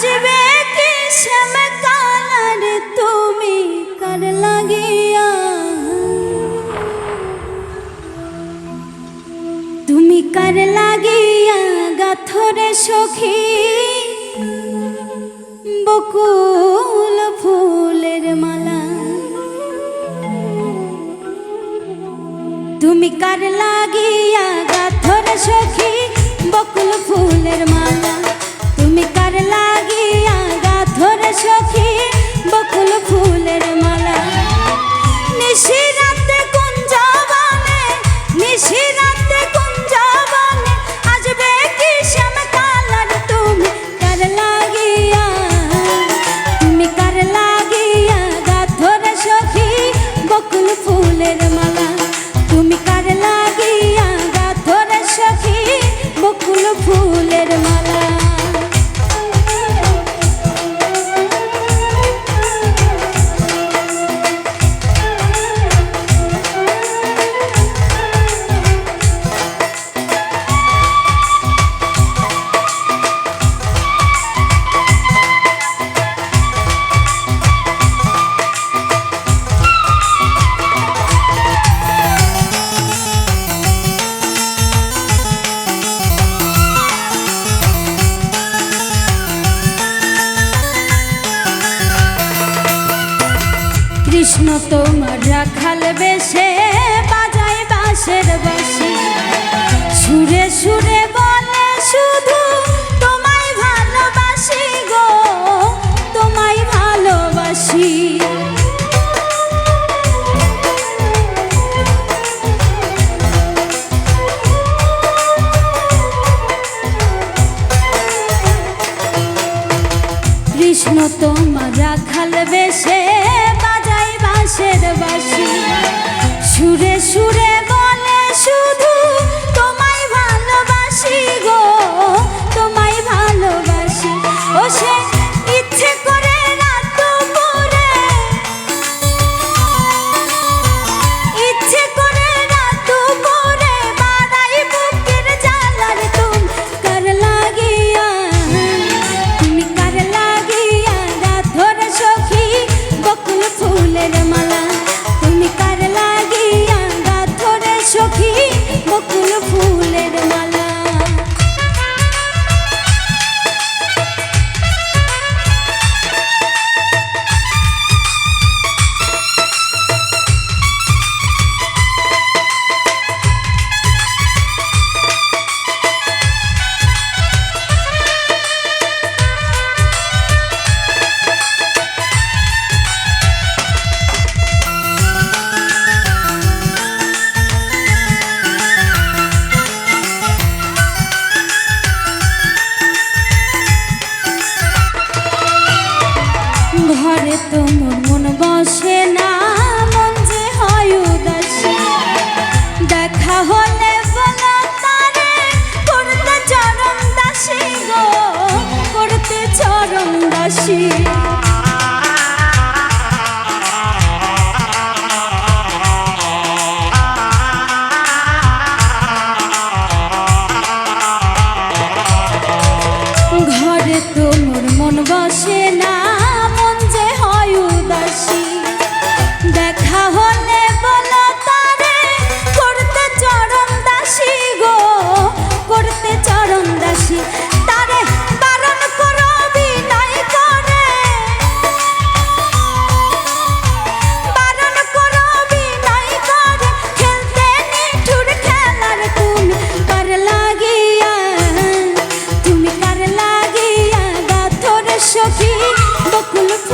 আসবে কি শ্যাম তুমি কার লাগিয়া? তুমি কার লাগিয়া গাথরে সখী? বকুল ফুলের মালা। তুমি কার লাগিয়া গাথর সখী? বকুল ফুলের মালা। তুমি কার লাগিয়া কৃষ্ণ তোমার রাখাল বেশে, বাজায় বাঁশের বাঁশি সুরে সুরে বলে শুধু, তোমায় ভালোবাসি গো, তোমায় ভালোবাসি। কৃষ্ণ তোমার রাখাল বেশে সুরে সুরে ভালোবাসি ঘরে তো মন বসে না।